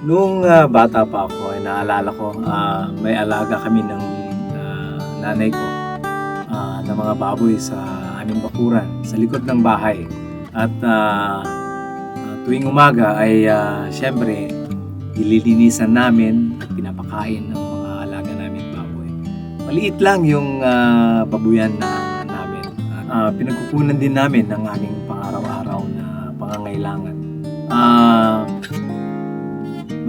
Nung ah, bata pa ako, ay naalala ko, ah, may alaga kami ng ah, nanay ko ah, ng mga baboy sa aming bakuran, sa likod ng bahay. At ah, tuwing umaga ay ah, syempre, ililinisan namin at pinapakain ng mga alaga namin baboy. Maliit lang yung ah, babuyan na namin. Ah, pinagkukunan din namin ng aming pang-araw-araw na pangangailangan. Ah,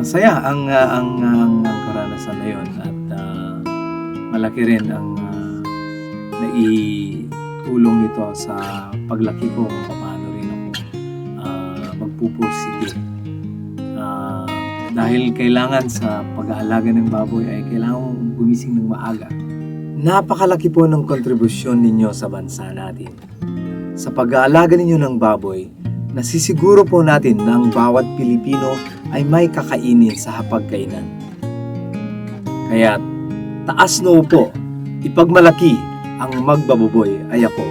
masaya ang, ah, ang, ang, ang karanasan na yun at ah, malaki rin ang ah, naitulong nito sa paglaki ko paano rin ako ah, magpupursige. Ah, dahil kailangan sa pag-aalaga ng baboy ay kailangan gumising ng maaga. Napakalaki po ng kontribusyon ninyo sa bansa natin. Sa pag-aalaga ninyo ng baboy, nasisiguro po natin na ang bawat Pilipino ay may kakainin sa hapagkainan. Kaya taas noo po, ipagmalaki ang magbababoy ay ako.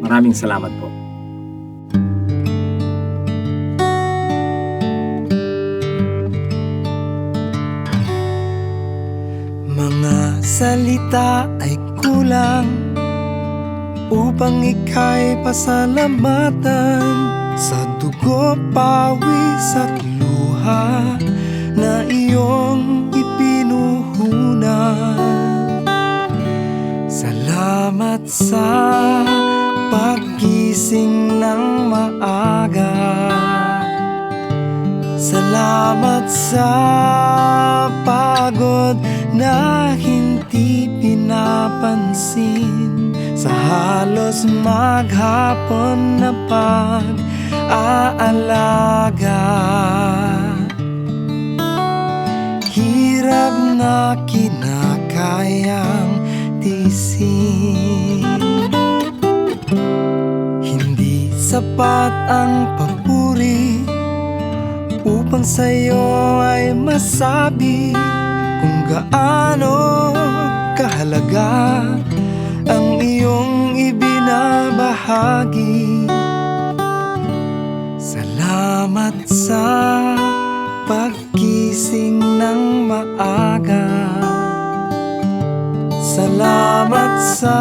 Maraming salamat po. Mga salita ay kulang Upang ika'y pasalamatan Sa dugo, pawis at luha Na iyong ipinuhunan Salamat sa paggising ng maaga. Salamat sa pagod na hindi pinapansin. Sa halos maghapon na pag-aalaga. Hirap na kinakayang tisin. Hindi sapat ang papuri Upang sa'yo ay masabi Kung gaano kahalaga pagkising ng maaga. Salamat sa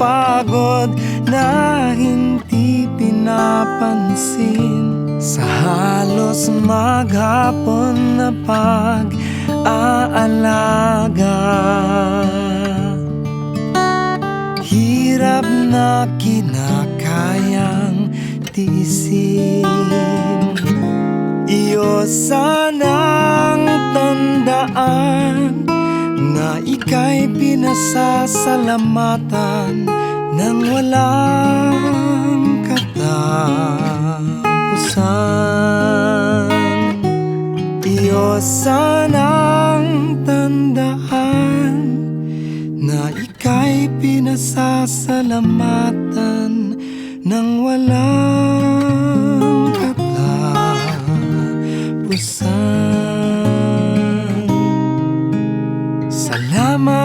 pagod na hindi pinapansin. Sa halos maghapon na pag-aalaga. Hirap na kinakayang tiisin Iyo sanang tandaan Na ika'y pinasasalamatan Nang walang katapusan. Iyo sanang tandaan Na ika'y pinasasalamatan Nang walang Salamat